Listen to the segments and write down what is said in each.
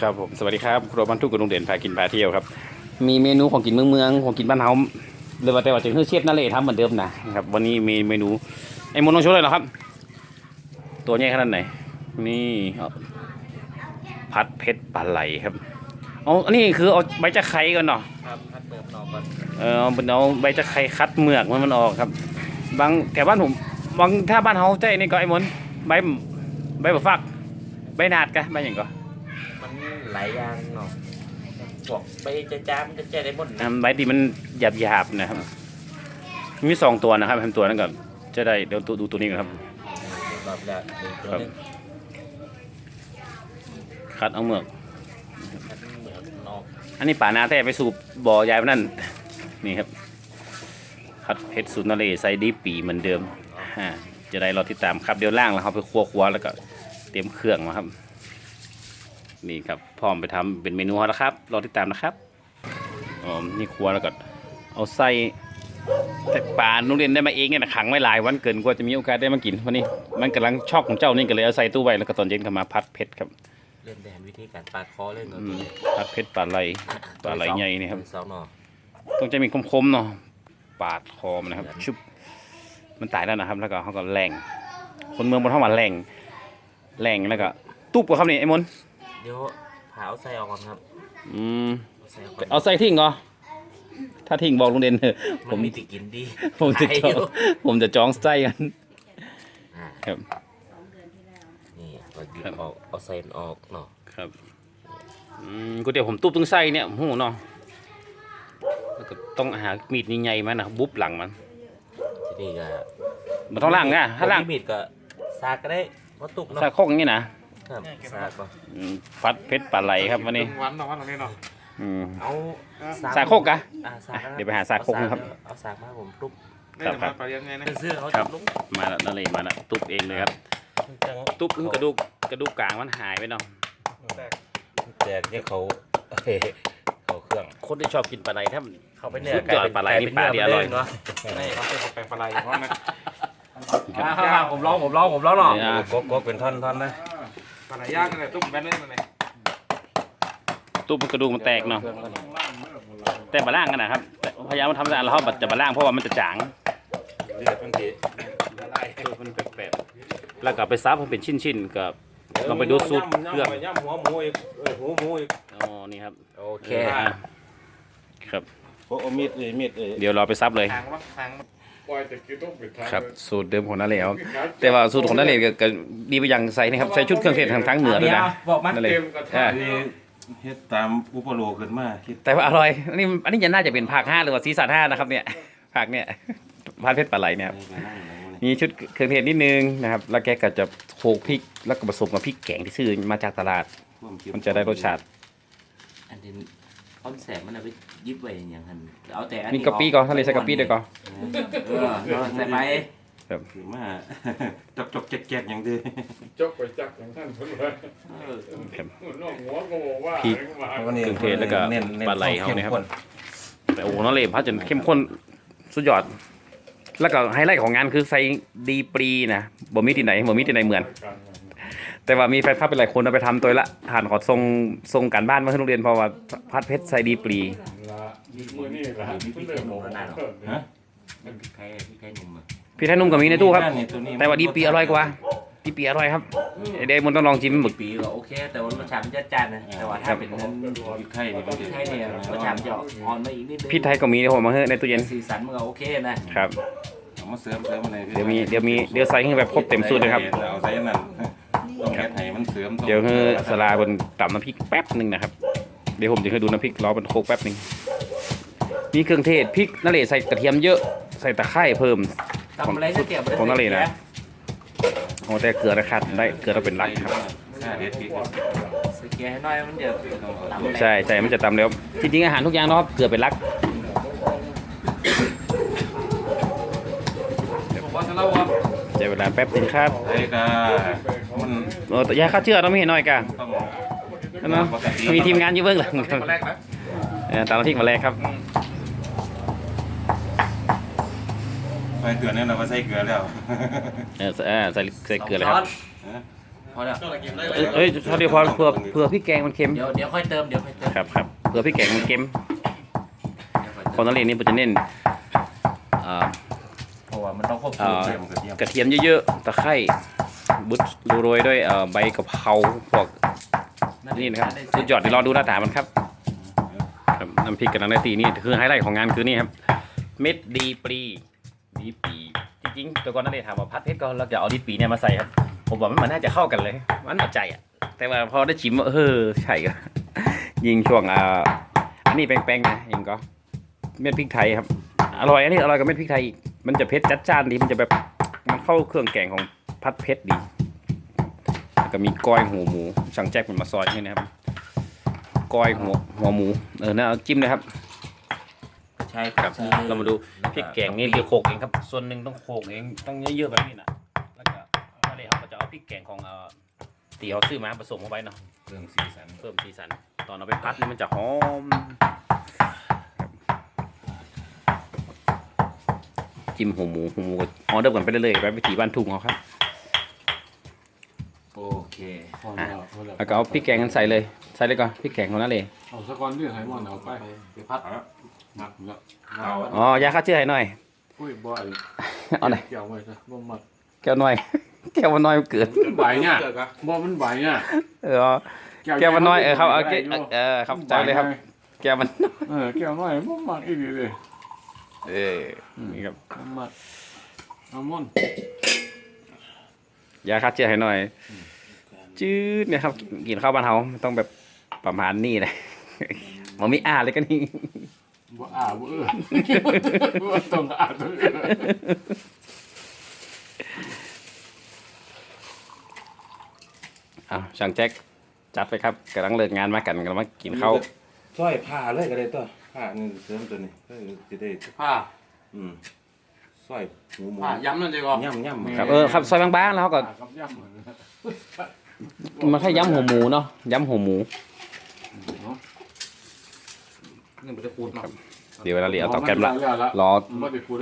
ครับผมสวัสดีครับครัวบ้านทุกคนโรงเด่นพากินพาเที่ยวครับ มีเมนูของกินเมืองเมืองของกินบ้านเฮาเลยว่าแต่ว่าจะคือเชฟนาเล่ทำเหมือนเดิมนะครับวันนี้มีเมนูไอ้มนลองโชว์เลยเหรอครับ ตัวใหญ่ขนาดไหนนี่เอาผัดเผ็ดปลาไหลครับเอาอันนี้คือเอาใบจะไข่ก่อนเนาะครับคัดเปิดนอกก่อนเออเอาเอาใบจะไข่คัดเมือกมันมันออกครับ บางแถวบ้านผมบางถ้าบ้านเฮาใจนี่ก็ไอ้มนใบใบบักฟักใบนาดกะใบอย่างก็ มันหลายอย่างเนาะพวกไปจะจามจะเจได้หมดนะทำใบที่มันหยาบหยาบๆนะครับ มีสองตัวนะครับทำตัวนั้นก่อนจะได้เดี๋ยวดูดูตัวนี้ก่อนครับ รอบแรกหนึ่งตัวหนึงคัดเอาเมือกคัดเหมือนนอกอันนี้ป่านาแท้ไปสูบบ่อยายไปนั่น นี่ครับคัดเพชรสุนทรเลใส่ดีปีเหมือนเดิมอ่าจะได้รอติดตามครับเดี๋ยวล่างแล้วเขาไปคั่วคั่วๆแล้วก็เตรียมเครื่องมาครับ นี่ครับพร้อมไปทำเป็นเมนูแล้วครับรอติดตามนะครับอ๋อนี่คั่วแล้วก็เอาไส้แต่ป่าโรงเรียนได้มาเองเนี่ยนะขังไว้หลายวันเกินกว่าจะมีโอกาสได้มากินวันนี้ มันกำลังชอกของเจ้านี่ก็เลยเอาใส่ตู้ไว้แล้วก็ตอนเย็นก็มาพัดเพชรครับเล่นแดนวิธีการปาดคอเล่นตัวอืมนี้พัดเพชรปลาไหลปลาไหลใหญ่นี่ครับสองหน่อต้องจะมีคมๆเนาะปาดคอมันนะครับชุบมันตายแล้วนะครับ แล้วก็เขาก็แหลงคนเมืองบนท้องมาแหลงแหลงแล้วก็ตุ๊บกับครับนี่ไอ้มนต์เดี๋ยวผ่าเอาไส้ออกก่อนครับอืมเอาไส้ออกก่อนเอาใส่ทิ้งเหรอถ้าทิ้งบอกลุงเด่นเถอะผมันมมีติกินดีผมจะหายจอองยู่ผมจะจองไส้กัน อ่าครับ นี่เราหยิบออกเอาไส้ออกเนาะครับอืมก๋วยเตี๋ยวผมตุ๊บตรงไส้เนี่ยหูเนาะแล้วก็ต้องหามีดใหญ่ๆมานะครับบุบหลังมันทีนี้ก็มันต้องล่างนะถ้าล่างมีดก็ซากก็ได้วัตถุเนาะซาโคกอย่างนี้นะ ครับซากก็อืมฟัดเพชรปลาไหลครับวันนี้ วันเนาะวันนี้เนาะอืม เอาซาโคกกะอ่าซากอะเดี๋ยวไปหาซากโคกนะครับเอาซากมาผมตุ๊บได้จะมาไปยังไงนะ เป็นเสื้อเขาครัจับบลุงมาแล้วนั่นเลยมาแล้วตุ๊บเองเลยครับตุ๊บกระดูกกระดูกกลางมันหายไปเนาะแตกแจกที่เขาเฮ้เขาเครื่อง คนที่ชอบกินปลาไหลถ้าเขาไปเนื้อสุดยอดปลาไหลนี่ปลาที่อร่อย เนาะนี่เขาเป็นแปลงปลาไหลอยู่เพราะนะผมร้องผมร้องผมร้องเนาะเนี่ย ก็ก็เป็นท่อนท่อนนะ ปลาไหลย่างกันเลยตุ้มแบนเลยมันเลยตุ๊บกระดูกมันแตกเนาะแต่บาล่างกันนะครับแต่พยายามมาทำสะอาดแล้วเขาบัดจะบาล่างเพราะว่ามันจะจางเลือดมันทีตัวมันแปลกๆแล้วก็เอาไปซับให้เป็นชิ้นๆกับลองไปดูสูตรเครื่องย่ำหัวหมูอีกเอ้ยหัวหมูอีกอ๋อนี่ครับโอเคอ่าครับโอ้มีดเอ้ยมีดเอ้ยเดี๋ยวเราไปซับเลยทางว่าทาง ปล่อยแต่กินต้องปิดทางครับ สูตรเดิมของนาเลครับแต่ว่าสูตรของนาเลก็ก็ดีไปอย่างใส่นะครับใส่ชุดเครื่องเทศทางทั้งเหนือด้วยนะบอกมันนั่นเลย เต็มกระทะอ่านี่เฮ็ดตามอุปโลกขึ้นมาคิดแต่ว่าอร่อยอันนี้อันนี้จะน่าจะเป็นภาคห้าหรือว่าซีซั่นห้านะครับเนี่ยภาคเนี่ยพันเพชรปลาไหลเนี่ยครับไปนั่งไหนวะเนี่ยมีชุดเครื่องเทศนิดนึงนะครับ แล้วแกก็จะโขลกพริกแล้วก็ผสมกับพริกแกงที่ซื้อมาจากตลาดความคิมันจะได้รสชาติ อันนี้ คอนแสบมันเอาไปยิบไว้อย่างนั้นเอาแต่อันมีนี้กะปิก่อนทะเลใส่กะปิด้วยก่อน เออเอาใส่ไปคือมาจอกจอกแจ๊กแจ๊กอย่างเดียวจกไปจักอย่างท่านเพิ่นว่าเออน้องหัวก็บอกว่าพริกมาเครื่องเทศแล้วก็เน้นน้นปลาไหลเขาเนี่ยครับข้มข้แต่โอ้โหน้องเลพัดจนเข้มข้นสุดยอด แล้วก็ไฮไลท์ของงานคือใส่ดีปรีนะบ่มีที่ไหนบ่มีที่ไหนเหมือน แต่ว่ามีแฟนคลับเป็นหลายคนเอาไปทำตัวละผ่านขอส่งส่งการบ้านมาให้โรงเรียนเพราะว่าพัดเพชรใส่ดีปรีละมือนี่ละเพิ่นเริ่มบอกว่าฮะมันใครที่ใครหนุ่มอะพี่ไทยนุ่มก็มีในตู้ครับนี่ตัวนี้แต่ว่าดีปรีอร่อยกว่าดีปรีอร่อยครับไอเดมอนต้องลองชิมหมึกปีก็โอเค แต่ว่ารสชาติมันจะจัดนะแต่ว่าถ้าเป็นนั้นอยู่ไข่นี่มันจะใช่เนี่ยรสชาติมันจะอ่อนมาอีกนิดนึงพี่ไทยก็มีในผมมาเฮ้ในตู้เย็นสีสันมันก็โอเคนะครับเอามาเสริมเสริมอะไรเดี๋ยวมีเดี๋ยวมีเดี๋ยวใส่ให้แบบครบเต็มสูตรเลยครับเอาใส่นั่น ต้องเฮ็ดให้มันเสริมต้องเดี๋ยวคือสลาบนต่ำน้ำพริกแป๊บหนึ่งนะครับ เดี๋ยวผมจะให้ดูน้ำพริกรอบนโคกแป๊บหนึ่งมีเครื่องเทศพริกนั่นเลยใส่กระเทียมเยอะใส่ตะไคร้เพิ่มทำอะไรก็เกี่ยวกับของนั่นเลยนะโอ้แต่เกลือนะครับได้เกลือเราเป็นหลักครับค่าเด็ดพริกครับสเกียร์ให้น้อยมันเดี๋ยวตำแหลกใช่ใช่มันจะตำแล้วจริงๆอาหารทุกอย่างเนาะครับเกลือเป็นหลักผมว่าจะเล่าว่าใช้เวลาแป๊บหนึงครับไอ้ก็ มันเออแต่ยาฆ่าเชื้อต้องมีให้หน่อยกันต้องเนาะมีทีมงานอยู่เบื้องหลังมาแรกนะเออตามน้ำพริกมาแรกครับไปเกลือเนี่ยเราก็ใส่เกลือแล้วเออเออใส่ใส่เกลือเลยครับฮะพอแล้วเอ้ยเอ้ยเท่าที่พอเผื่อเผื่อพี่แกงมันเค็มเดี๋ยวเดี๋ยวค่อยเติมเดี๋ยวค่อยเติมครับครับเผื่อพี่แกงมันเค็มเดี๋ยวค่อยคนเติมนักเรียนนี่ผมจะเน้นอ่าเพราะว่ามันต้องควบอ่คุมากระเทียมเยอะๆตะไคร้ บุตโรยๆด้วยเอ่อใบกะเพราพวกนี่นะครับสุดยอดเดี๋ยวรอดูหน้าตามันครับครับน้ำพริกกับน้ำนาตีนี่คือไฮไลท์ของงานคือนี่ครับ เม็ดดีปรีดีปรีจริงๆแต่ก่อนนั่นเลยถามว่าพัดเพชรก็เราจะเอาดีปรีเนี่ยมาใส่ครับ ผมว่ามันน่าจะเข้ากันเลย มันน่าใจอะ แต่ว่าพอได้ชิมว่าเออใช่ก็ยิงช่วงอ่าอันนี้แป้งๆนะยิงก็เม็ดพริกไทยครับอร่อยอันนี้อร่อยกับเม็ดพริกไทยอีกมันจะเผ็ดจัดจ้านดีมันจะแบบมันเข้าเครื่องแกงของพัดเพชรดีแล้ว ก็มีก้อยหัวหมูช่างแจ็คมันมาซอยให้นะครับก้อยหัวหัวหมูเออน่าเอาจิ้มเลยครับ ใช่ครับใช่เรามาดูพริกแกงนี่เดี๋ยวโขกเองครับ ส่วนหนึ่งต้องโขกเองต้องเยอะๆแบบนี้นะแล้วก็อะไรเขาก็จะเอาพริกแกงของเอ่อตีเขาซื้อมาผสมเข้าไปเนาะเรื่องสีสันเพิ่มสีสัน ตอนเอาไปพัดนี่มันจะหอมจิ้มหัวหมูหัวหมูก็ออเดอร์กันไปเรื่อยๆไปวิถีบ้านทุ่งเขาครับโอเคพ อแล้วพอแล้วแล้วก็เอาพริกแกงกันใส่เลย ใส่เลยก่อนพริกแกงของนั่นเลยเอาสักก้อนที่ไขมันเอาไปไปพัดหนักแล้วเอาอ๋อยาฆ่าเชื้อให้หน่อยอุ้ยบ่อยเอาหน่อยเกี่ยวไว้ซะบ่มัดแก้วหน่อย แก้วมันน้อยมันเกิดมันใบเนี่ยบ่มันใบเนี่ยเออแก้วมันน้อยเออครับเอาแก้วเออครับใจเลยครับ แก้วมันเออแก้วน้อยบ่มักอีหลีเลยเออนี่ครับบ่มัดเอาม่อนยาฆ่าเชื้อให้หน่อย จืดเนี่ยครับกินข้าวบ้านเฮามันต้องแบบประมาณนี้เลยมันมีอ่าเลยก็นี่บ่อ่าบ่เออบ่ต้องอ่าต้องเอออ้าวช่างแจ็คจัดไปครับกำลังเลิกงานมากันกำลังมากินข้าวซอยผ่าเลยก็ได้ตัวผ่านี่เสริมตัวนี้ก็จะได้ผ้าอืมซอยหมูหมูผ้าย้ำนั่นดีกว่าย่ำย่ำครับเออครับซอยบางๆแล้วเขาก็ ครับย้ำมัน แค่ย้ำหัวหมูเนาะย้ำหัวหมูนี่มันจะขูดเนาะเดี๋ยวเวลาเหลียวต่อแกมละรอ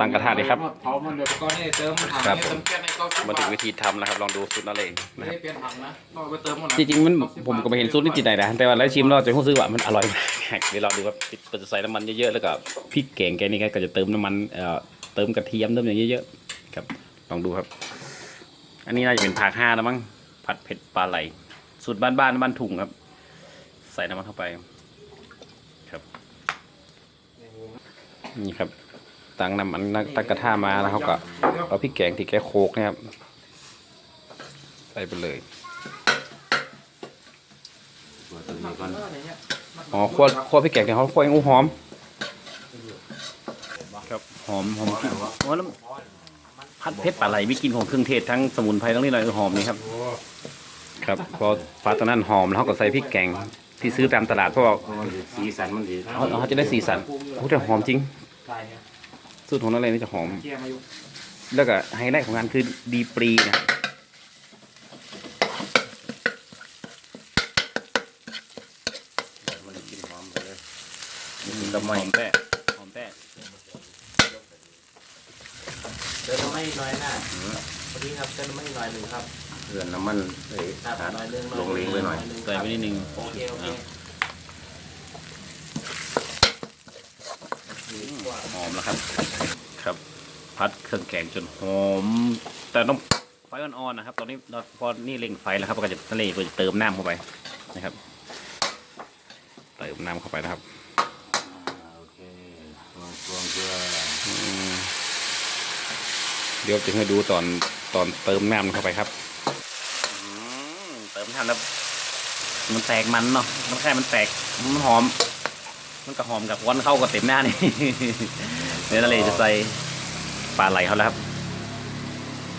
ตั้งกระทะดิครับเผามันเดี๋ยวก็นี่เติมถังครับนี่เติมแก๊สในก็มาถึงวิธีทำนะครับ ลองดูสูตรนั่นเลยไม่นะครับได้เปลี่ยนถังนะก็ไปเติมหมดนะจริงๆมันผมก็ไม่เห็นสูตรนี่จิตไหนนะแต่ว่าแล้วชิมแล้วจะรู้สึกว่ามันอร่อยมากเดี๋ยวเราดูว่าเราจะใส่น้ำมันเยอะๆแล้วก็พริกแกงแกนี่ก็จะเติมน้ำมันเอ่อเติมกระเทียมเติมอย่างเยอะๆครับลองดูครับ อันนี้น่าจะเป็นภาคห้าแล้วมั้ง ผัดเผ็ดปลาไหล สูตรบ้านๆบ้านถุงครับ ใส่น้ำมันเข้าไปครับ นี่ครับตั้งน้ำมันตั้งกระทะมาแล้วเขาก็เอาพริกแกงที่แกโคกเนะครับ ใส่ไปเลยอ๋อคั่วคั่วพริกแกงเนี่ยเขาคั่วเองอู้หอมครับหอมหอมกลิ่นโอ้แล้วผัดเผ็ดปลาไหลมีกลิ่นของเครื่องเทศทั้งสมุนไพรทั้งนี้เลยหอมนี่ครับ ครับพอฟ้าตอนนั้นหอมแล้วเขาก็ใส่พริกแกงที่ซื้อตามตลาดเพราะว่าเพราะมันสิสีสันมันดีเขาเขาจะได้สีสันโอ้แต่หอมจริงใช่เนี่ยสูตรของนั่นเลยนี่จะหอมเกียร์มาอยู่แล้วก็ไฮไลท์ของงานคือดีปรีนะมันกินหอมไปเลยหอมแป้หอมแป้เติมน้ำไม่น้อยหน้าพอดีครับเติมน้ำไม่น้อยหนึ่งครับเพื่อนน้ำมันเอ้ยครับขาดน้อยหนึ่งลงเลี้ยงไว้หน่อยใส่ไปนิดนึงโอเคโอเคหอมแล้วครับ ครับ พัดเครื่องแกงจนหอม แต่ต้องไฟอ่อนๆนะครับ ตอนนี้เราพอนี่เร่งไฟแล้วครับก็จะทะเลก็จะเติมน้ำเข้าไปนะครับ เติมน้ำเข้าไปนะครับโอเคลองลองเกลืออืมเดี๋ยวจะให้ดูตอนตอนเติมน้ำเข้าไปครับอื มเติมน้ำแล้วมันแตกมันเนาะมันแค่มันแตกมันหอม มันก็หอมกับวันเข้ากับเต็มหน้านี่เนื้อทะเลจะใส่ปลาไหลเขาแล้วครับ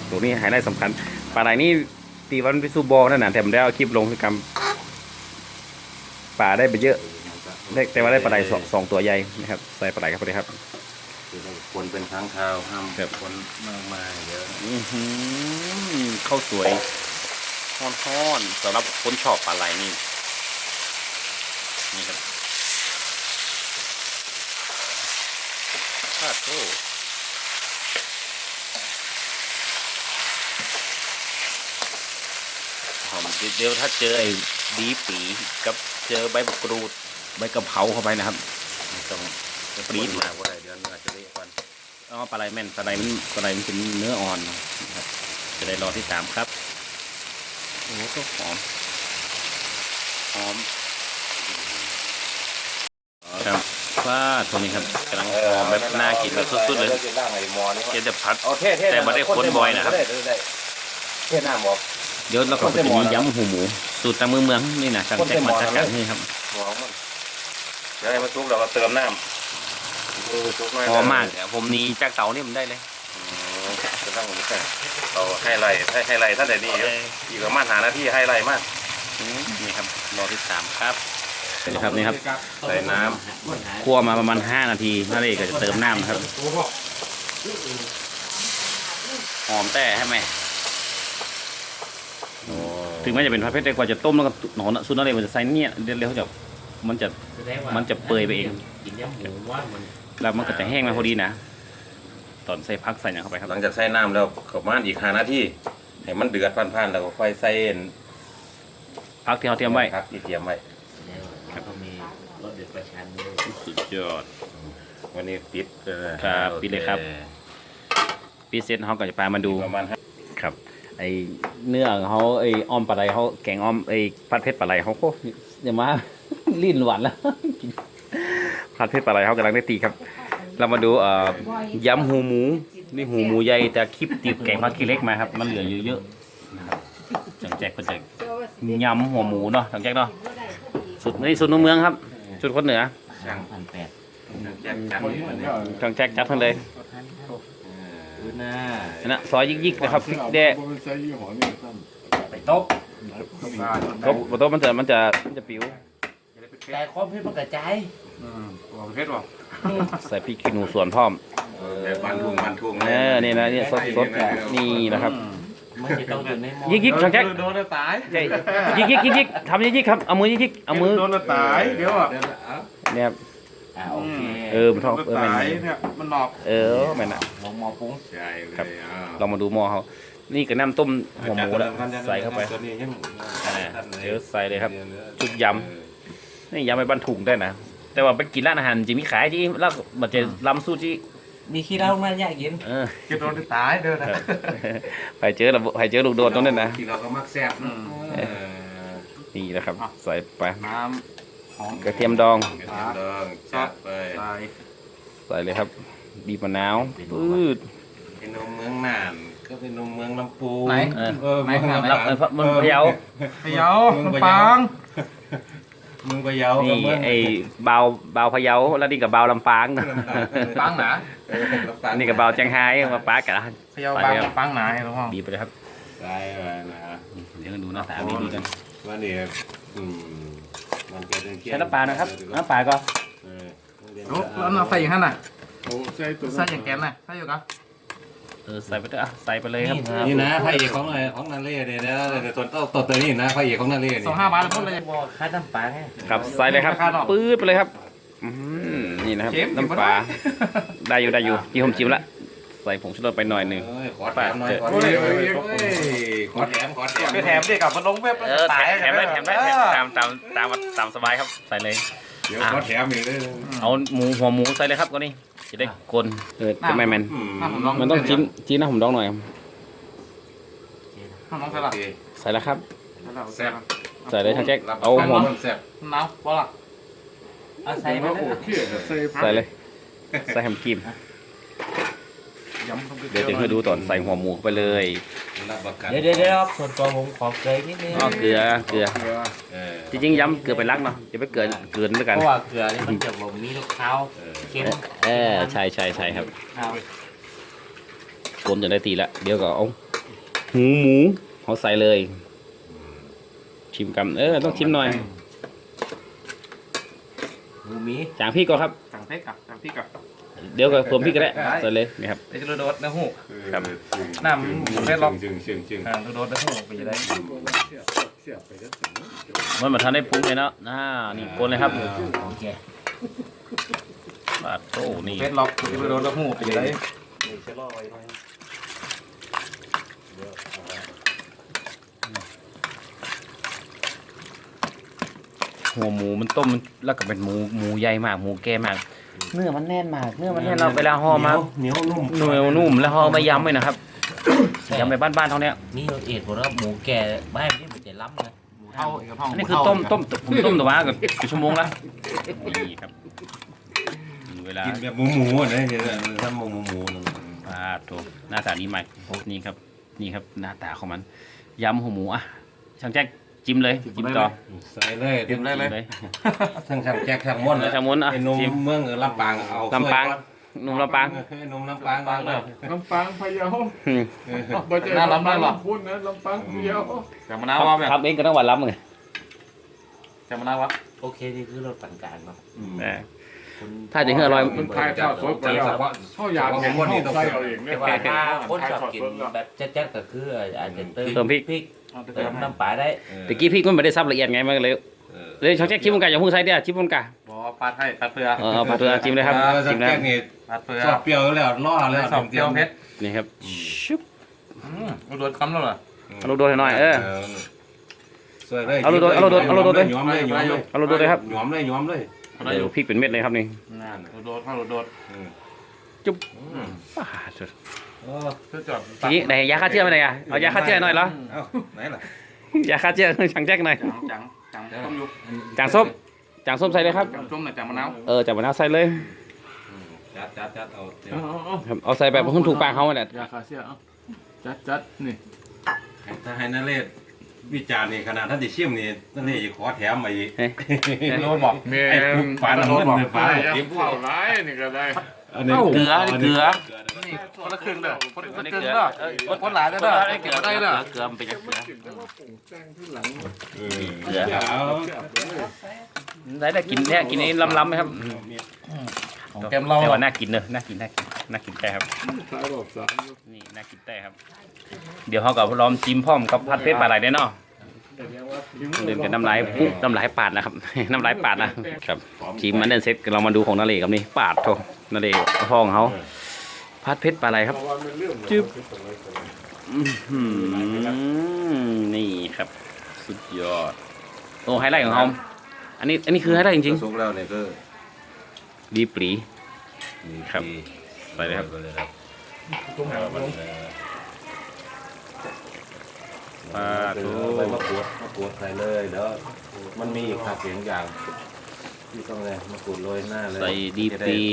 ตัวนี้ไฮไลท์สำคัญปลาไหลนี่ตีวันพิซูบอลนั่นน่ะแต่ผมได้เอาคลิปลงคือกำปลาได้ไปเยอะได้แต่ว่าได้ปลาไหลสองสองตัวใหญ่นะครับ ใส่ปลาไหลเข้าไปเลยครับคือเราควรเป็นค้างคาวห้ามครับคนมากมายเยอะอื้อหือข้าวสวย ฮ้อนๆสำหรับคนชอบปลาไหลนี่นี่ครับข้าโทหอมเดี๋ยวถ้าเจอไอ้ดีปีกับเจอใบมะกรูดใบกะเพราเข้าไปนะครับต้องปรี๊ดมาว่าเดือนอาจจะเละก่อนอ๋อปลาไหลแม่นปลาไหลมันปลาไหลมันเป็นเนื้ออ่อนนะครับจะได้รอที่ตามครับ โอ้โหก็หอม หอมครับว่าตัวนี้ครับกำลังหอมแบบน่ากินแบบสุดๆเลยจะล่างไอ้หมอนี่เกจะพัด เอาเท่ๆแต่บ่ได้ค้นบ่อยนะครับได้ได้เท่หน้าหมอกเดี๋ยวเราก็ไปจะมียำหูหมู สูตรตามมือเมืองนี่นะสั่งแจ็คมาจากกันนี่ครับหมอกมันเดี๋ยวให้มันซุกเราก็เติมน้ำเออซุกหน่อยหอมมากเดี๋ยวผมหนีจากเสานี่มันได้เลย อืมจะตั้งอย่างนี้กันเราให้ไล่ให้ให้ไล่ท่านใดนี่เยอะอีกประมาณหาหน้าที่ให้ไล่มากอืมนี่ครับรอที่สามครับนี่ครับนี่ครับใส่น้คั่วมาประมาณ 5 นาทีนั่นเองก็จะเติมน้ำนะครับหอมแต่ใช่ไหมำโอ้ถึงแม้จะเป็นผัดเผ็ดแต่กว่าจะต้มแล้วก็หนอนซุนนั่นเองมันจะใส่เนี่ยเดี๋ยวเขาจะมันจะมันจะเปื่อยไปเองกินยำหมูว่ามันแล้วมันก็จะแห้งมาพอดีนะ ตอนใส่พักใส่เนี่ยเข้าไปครับหลังจากใส่น้ำแล้วประมาณอีกหานาทีให้มันเดือดพันๆแล้วก็ค่อยใส่พักที่เขาเตรียมไว้ครับที่เตรียมไว้แล้วก็มีรสเด็ดประชันด้วยสุดยอด วันนี้ปิดเลยนะครับปิดเลยครับพีเซตเขาก็จะพามาดู ประมาณห้าครับ ไอเนื้อของเขาไออ้อมปลาไหลเขาแกงอ้อมไอผัดเผ็ดปลาไหลเขาโคอย่ามา ลิ้นหวานแล้ว ผัดเผ็ดปลาไหลเขากำลังได้ตีครับ เรามาดูเอ่อยำหูหมูนี่หูหมูใหญ่แต่คลิปติดแกงผักขี้เหล็กมาครับ มันเหลือเยอะๆนะครับจังแจ็คก็จะยำหัวหมูเนาะจังแจ็คเนาะสุดนี่สุดนุ่มเมืองครับสุดคนเหนือสามพันแปดจังแจ็คจัดทั้งเลยน้นะซอยยิกๆนะครับพริกแดงมันใช้ยี่ห้อนี่ซ้ำไปโต๊ะครบโต๊ะมันจะมันจะมันจะปิว แต่ความเผ็ดมันกระจายประเภทว่าใส่พริกขี้หนูส่วนพร้อมแบบบันทุ่งบันทุ่งเออนี่นะนี่สดสดนี่นะครับ มันจะต้องอยู่ในหม้อยิกยิกช่างแจ็คโดนแล้วตาย ใช่ยิกยิกยิกยิกทำยิกยิกครับเอามือยิกยิกเอามือโดนแล้วตาย เดี๋ยวอะเนี่ยครับอ่าโอเคเออมันทองเออแม่นตายเนี่ยมันหนอกเออแม่นอะ ลงหม้อปรุงใช่เลยครับอ่าลองมาดูหม้อเขานี่ก็น้ำต้มหัวหมูแล้วใส่เข้าไป ตัวนี้ยังอ่าเดี๋ยวใส่เลยครับชุดยำ นี่ยำไปบ้านถุงได้นะ แต่ว่าไปกินร้านอาหารจะมีขายที่แล้วมันจะลำสู้ที่มีขี้เหล้ามาอยากกินเออจะโดนตายเด้อนะครับไปเจอระบบไปเจอลูกโดดตรงนั้นนะที่เราก็มักแซ่บอืมเออนี่นะครับ ใส่ไปน้ำหอมกระเทียมดองกระเทียมดองจัดไปตายใส่เลยครับ บีบมะนาวปื๊ดเป็นนมเมืองน่านก็เป็นนมเมืองลำพูนไหนเออเออไหนเมืองไหนรับเออมันพะเยาพะเยาลำปาง เมืองพะเยานี่เมืองไอ้เบาเบาพะเยาแล้วนี่กับเบาลำปางปางหนาเออลำปางนี่กับเบาเจียงไฮ้มาปากัน พะเยาปางปางหนาเหรอพ่อบีบไปเลยครับได้เลยนะเดี๋ยวดูหน้าตาบีบีกันว่าเนี่ยอืมมันจะเป็นใช้น้ำปลานะครับน้ำปลาก็เออโอ้แล้วเราใส่อย่างนั้นน่ะ โอ้ใช่ตัวใส่อย่างแกนน่ะใส่อยู่กัน เออใส่ไปเลยอะใส่ไปเลยครับนี่นะพระเอกของอะไรของนันเล่เนี่ยนะแต่ตัวตัวตัวตัวนี้นะพระเอกของนันเล่สเนี่อยงห้าบาทแล้วพูดเลยหม้อค่าน้ำปลาไงครับใส่เลยครับราคาหน่อยปื๊ดไปเลยครับอืมนี่นะครับเชฟน้ำปลาได้อยู่ได้อยู่ที่ผมจิ้มละใส่ผงชูรสไปหน่อยหนึ่งเอ้ยขอแถมหน่อยขอโอ้แถยมโอ้ยโอ้ยขอแถมขอแถมไปแถมดิกับมันลงเว็บเออแถตายมแถมได้แถมได้แถมตามตามตามตามสบายครับใส่เลยเดี๋ยวขอแถมอีกเลยเอาหมูหัวหมูใส่เลยครับก็นี่ จะได้กลนเออจะไม่แมนอืมถ้าผมลองมันต้องจิ้มจิ้มนะผมลองหน่อยครับถ้าลองใส่โอละเคใส่แล้วครับ แซ่บใส่เลยทางแจ็คเอาหัวแซ่บน้ำว่าละเอาใส่ไปเลยโอเคใส่ใส่เลย ใส่แฮมกิมยำต้องไปเดี๋ยวจะให้ดูตอนใส่หัวหมูเข้าไปเลยรับประกันเดี๋ยวเดี๋ยวเดี๋ยวส่วนตัวผมขอเกลือนิดนึงอ๋อเกลือ เกลือเออจริงๆย้ำเกลือไปรักเนาะอย่าไปเกินเกินด้วยกัน เพราะว่าเกลือนี่มันจะบ่มีลูกข้าวเออเค็มเออใช่ใช่ใช่ครับข้าวกลมจนได้ตีละเดี๋ยวก็เอาหูหมูเขาใส่เลย ชิมกันเออต้องชิมหน่อยหมูหมีจางพี่ก่อนครับสั่งเพ็กกับสั่งพริกกับเดี๋ยวก็เพิ่มพี่ก็ได้ใส่เลยนี่ครับไอ้จะโดดนะหูครับน้ำเล็ดล็อกจึงจึงจึงอ่าโดดนะหูไปจะได้เสียบไปแล้วมันมาทันได้ปรุงเลยเนาะอ่านี่กลนเลยครับโอเค ปาดโต้นี่เล็ดล็อกจะโดดนะหูไปจะได้นหัวหมูมันต้มแล้วก็เป็นหมูหมูใหญ่มากหมูแก่มาก เนื้อมันแน่นมากเนื้อมันแน่นเราเวลาห่อมาเหนียวนุ่มหน่วยนุ่มแล้วห่อมายำเลยนะครับยำไปบ้านๆเท่าเนี้ยนี่เราเอ็ดผมว่าหมูแก่บ้านนี่มันจะล้ำนะเท่ากับห้องอันนี้คือต้มต้มผมต้มแต่ว่ากับกี่ชั่วโมงแล้วนี่ครับ เวลากินแบบหมูหมูๆนะเห็นไหมทำหมูหมูหมูปลาโถหน้าตานี้ใหม่นี่ครับ นี่ครับหน้าตาของมันยำหัวหมูอะช่างแจ็คจิ้มเลยจิ้มต่อใส่เลยเต็มเลยจิ้มเลย ทั้งช่างแจ็คช่างม่อนแล้วช่างม้วนอะไอ้นมจิ้มเมืองเออลำปางเอาลำปางหนุ่มลำปางไอ้นมลำปางเอาเลยลำปางพะเยาอืมบ่ใช่ลำปางลำพูนนะลำปางพะเยาจับมะนาวว่าแบบครับเองก็ต้องหวานล้ำเลยจับมะนาววะโอเคนี่คือรถปั่นกลางเนาะเออ ถ้าจะให้อร่อย มันทายทอดสดไปแล้วเข้าอยากเห็นเข้าใส่เอาเองเนี่แต่ยว่าถ้าคนชอบกินแบบแจ๊ดๆก็คืออาจจะเติมเติมพริก พริกเติมน้ำปลาได้ตะกี้พี่ก็ไม่ได้ซับละเอียดไงมันก็เลยเลยช่างแจ็คชิมมันกาอย่าเพิ่งใส่เด้อชิมมันกาบอกว่าปลาไทยปลาเปลือกเออปลาเทือจิ้มเลยครับจิ้จิ้มมแล้แล้ววนี่ปลาเปลือกชอบเปรี้ยวแล้วล่อแล้วชอบเปรี้ยวเผ็ดนี่ครับชุบโดนคำแล้วเหรอเอาลูกโดดให้หน่อยเออสวยเลยเอาลูกโดดเอาลูกโดดเอาลูกโดดเลยหยอมเลยหยอมเลยเอาลูกโดดเลยครับหยอมเลยหยอมเลย เดี๋ยวพริกเป็นเม็ดเลยครับนี่นั่นโดนเข้าโดนป้าดโอ้คือจอดทีนี้ไหนยาฆ่าเชื้อมาไหนอะเอายาฆ่าเชื้อหน่อยเหรอเอ้าไหนล่ะยาฆ่าเชื้อช่างแจ็คหน่อย จังจังจังต้มยุบจางส้ม จางส้มใส่เลยครับ จังต้มหน่อยจังมะนาวเออจากมะนาวใส่เลยจัดจัดจัดเอาเดี๋ยวเอาเอาครับเอาใส่แบบหุ้นถูกปากเขาเนี่ยอยากขาเสียเอาจัดจัดนี่ถ้าให้นาเรศ วิจารณ์นี่ขนาดท่านติชิมนี่นาเรศจะขอแถมมาอีกโดนบอกแม่ไอ้ปุ๊บฝันเงินเนี่ยฝันอย่าเฝ้าร้ายนี่ก็ได้อันนี้เกลือนี่เกลือนี่คนละครึ่งเด้อคนละครึ่งเด้อคนหลายเด้อได้เกี่ยวได้เด้อเกลือมันเป็นยังเกลือกินแต่ว่าปรุงแต่งที่หลังเออเดี๋ยวเอาได้ได้กินเนี่ยกินนี้ล้ำๆไหมครับของแกมเราแต่ว่าน่ากินเนอะน่ากินน่ากินน่ากินแต่ครับขายรอบสามนี่น่ากินแต่ครับ เดี๋ยวเขากับล้อมจิ้มพร้อมกับพัดเพชรปลาไหลได้เนาะเดินเป็นน้ำลายปุ๊บน้ำลายปาดนะครับ น้ำลายปาดนะครับจิ้มมันเดินเซ็ตเรามาดูของนาเลกับนี่ปาดโถนาเลห้องเขาพัดเพชรปลาไหลครับเพราะว่ามันเรื่องจึ๊บอื้อหือนี่ครับ สุดยอดโอ้ไฮไลท์ของเขาอันนี้อันนี้คือไฮไลท์จริงสุกแล้วเนี่ยก็ๆดีปรีครับไปเลยครับ เลยครับปลาทูใบมะกรูดมะกรูดใส่เลยเดี๋ยวมันมีอีกผักเสียงอย่าง ที่ต้องเลยมะกรูดโรยหน้าเลยใส่ดีปรี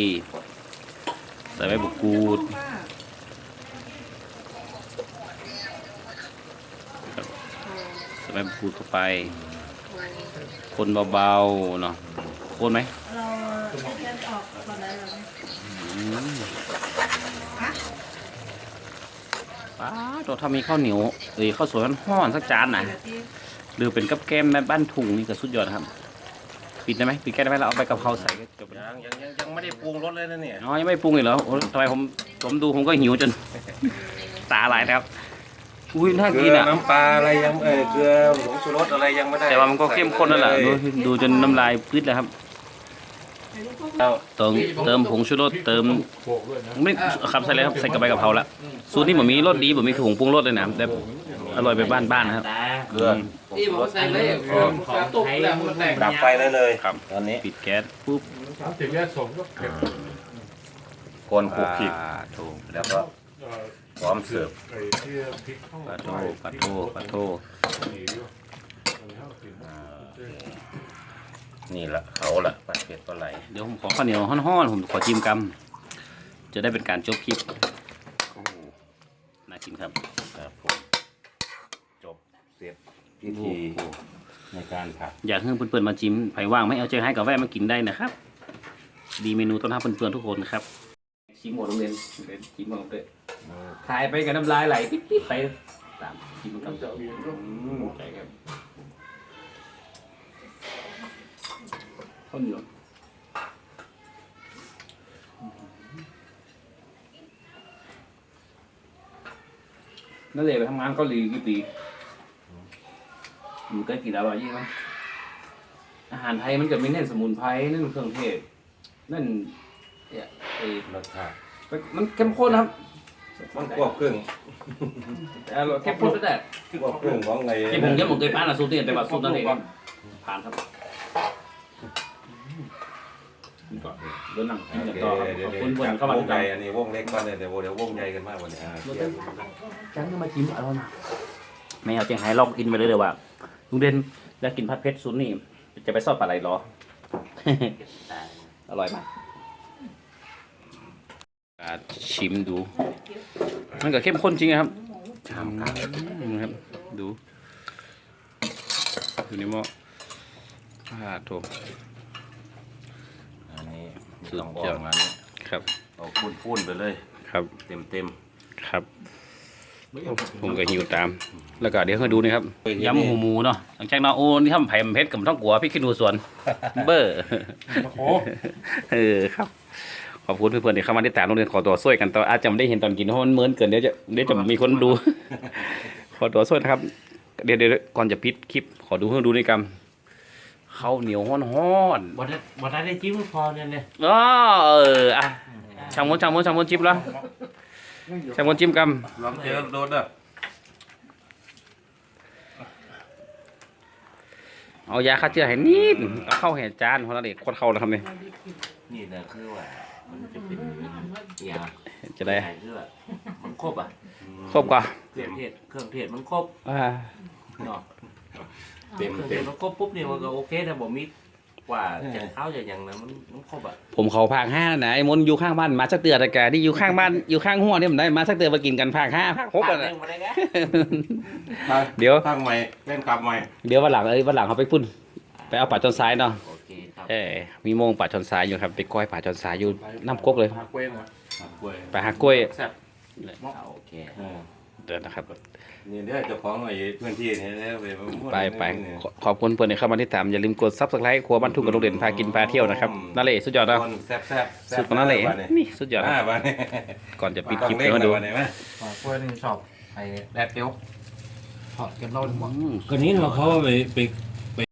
ใส่ใบบุกรูดครับใส่ใบบุกรูดเข้าไป คนเบาๆเนาะคนไหมเราแยกออกก่อนได้แล้วไหมอืม ป้าดถ้ามีข้าวเหนียวเอ้ยข้าวสวยห้อนๆสักจานนะหรือเป็นกับแก้มแม่บ้านถุงนี่ก็สุดยอดครับ ปิดได้ไหมปิดแก้ได้ไหมเราเอาไปกับเขาใส่ก็จบแล้วยังยังยังยังไม่ได้ปรุงรสเลยนะเนี่ยอ๋อยังไม่ปรุงอีกเหรอโอ้ทำไมผมผมดูผมก็หิวจน ตาลายนะครับอุ้ยน่าเกลืกินออะ น้ำปลาอะไรยังเออเกลือผงชูรสอะไรยังไม่ได้แต่ว่ามันก็เข้มข้นนั่นแหละใส่ดูเลยดูจนน้ำลายพืชแล้วครับ เติมเติมผงชูรสเติมโขกด้วยนะไม่ครับใส่เลยครับใส่กระใบกะเพราละสูตรนี้ผมมีรสดีผมมีผงปรุงรสเลยนะแต่อร่อยไปบ้านๆนะครับตาเกลือที่ผมใส่เลยของตุกแล้วมันแตกดับไฟได้เลยครับตอนนี้ปิดแก๊สปุ๊บสามสิบแยกสมก็เก็บคนคลุกคลิกปลาทูแล้วก็เอ่อพร้อมเสิร์ฟไอ้ที่พริกเข้าปลาทูปลาทูปลาทูห นีอยู่มันเข้าถึงนี่แหละเขาแหละปลาเผ็ดปลาไหลเดี๋ยวผมขอข้าวเหนียวห้อนๆผมขอจิ้มกำจะได้เป็นการจบคลิปน่ากินครับครับผมจบเสร็จพิธีในการผัดอยากให้เพื่อนๆมาจิ้มไผ่ว่างไม่เอาใจให้กับแวะมากินได้นะครับ ดีเมนูต้อนรับเพื่อนๆทุกคนนะครับชิมหมดโรงเรียนชิมหมดเลยถ่ายไปกับน้ำลายไหลปิ๊บๆไปตามชิมกับจะเวียนก็ใช่ครับ ข้าวเหนียวนั่นเลยไปทำงานเกาหลีกี่ปีอยู่ใกล้กี่ดาวยี่ไหมอาหารไทยมันจะไม่เน้นสมุนไพรเน้นเครื่องเทศนั่นเนี่ยเอ่อรสชาติมันเข้มข้นนะครับมันควบเครื่องแต่อร่อยเข้มข้นแต่ควบเครื่องของไงที่ผมยังไม่เคยผ่านอะสูตรนี้แต่ว่าสูตรนั้นเองผ่านครับ เรื่องนั่งโอเคต่อเดี๋ยวขอบเดี๋ยวคุณเพื่อนจากเข้ามาวงใหญ่อันนี้วงเล็กก่อนเลยเดี๋ยวเดี๋ยววงใหญ่กันมากกว่านี้อ่าโอเคจังก็มาจิ้มอร่อยมากแม่เอาเจียงไฮ้ลองกินไปเลยเดี๋ยวว่าลุงเด่นอยากกินผัดเผ็ดซุนนี่จะไปซอดปลาไหลเหรอ อร่อยมากอ่าชิมดู มันก็เข้มข้นจริงนะครับอืมครับ ดู ดูนี่หม้ออ่าโถอั นนี้สุดต้องยอออดกมานี่ครับ เอาพูนๆไปเลย ครับเต็มเต็มครับ ผมก็หิวตาม แล้วก็เดี๋ยวให้ดูนี่ครับยำหูหมูเนาะหลังจากนั้นโอ้นี่ทำไผ่เพชรกับท้องกัวพี่ขึ้นดูสวน เบอร์โอ้เออครับ ขอบคุณเพื่อนๆที่เข้ามาติดตามโรงเรียนขอตัวช่วยกันต่ออาจจะไม่ได้เห็นตอนกินเพราะมันเหมือนเกินเดี๋ยวจะเดี๋ยวจะมีคนดู ขอตัวช่วยนะครับ เดี๋ยวเดี๋ยวก่อนจะปิดคลิปขอดูเพื่อนดูนี่กัน ข้าวเหนียวห้อนห้อนวันนั้นวันนั้นได้จิ้มพอเนี่ยเนี่ยๆอ๋อเอออะช่างมนช่างมนช่างมนจิ้มแล้วช่างมนจิ้มกันลองเจอโดนเด้อเอายาฆ่าเชื้อให้นิดเอาเข้าแห่จานคนละเด็กคนเข้าแล้วครับเนี่ยนี่นะคือว่ามันจะเป็นยาจะได้คือว่ามันครบอะครบก่อนเครื่องเทศเครื่องเทศมันครบอ่าเนาะ เต็มเครื่องเทเต็ศมมันครบปุ๊บเนี่ยมันก็โอเคแต่บ่มีกว่าจะเข้าจะอย่างนั้นมันมันครบอะผมเขาภาคห้าแล้วนะไอ้มนต์อยู่ข้างบ้านมาสักเตือนแต่แกนี่อยู่ข้างบ้านอยู่ข้างหัวนี่มันได้มาสักเตือนมากินกันภาคห้าภาคหกปาอะกนะเร่งมาได้ไงเดี๋ยวข้างใหม่เล่นกลับใหม่เดี๋ยววันหลังเอ้ยวันหลังเขาไปพุ่นไปเอาป่าจนซ้ายเนาะโอเคครับเอ้ยมีโมงป่าจนซ้ายอยู่ครับไปก้อยป่าจนซ้ายอยู่น้ำกกเลย หาเว้นนะกล้วยไปหากล้วยอ่าโอเค เออเดินนะครับ นี่เดี๋ยวเจ้าของไอ้พื้นที่นี่เดี๋ยวไปมั่วไปไปเนี่ยขอขอบคุณเพื่อนที่เข้ามาที่ตามอย่าลืมกดซับสไครต์ครัวบ้านทุ่งกับโรงเรียนพากินพาเที่ยวนะครับนั่นเลยสุดยอดนะคนแซ่บแซ่บแซ่บสุดของนั่นเลยบ้านี่สุดยอดนะอ่าบ้านนี้ก่อนจะปิดต้อคลิงปเล่นเดี๋ยวมาดูบ้านนี้ไหมหาเว้นนี่ชอบไอ้แดดเดียวถอดกันเล่าดีกว่าอืมก็นี้เราเขาไปไป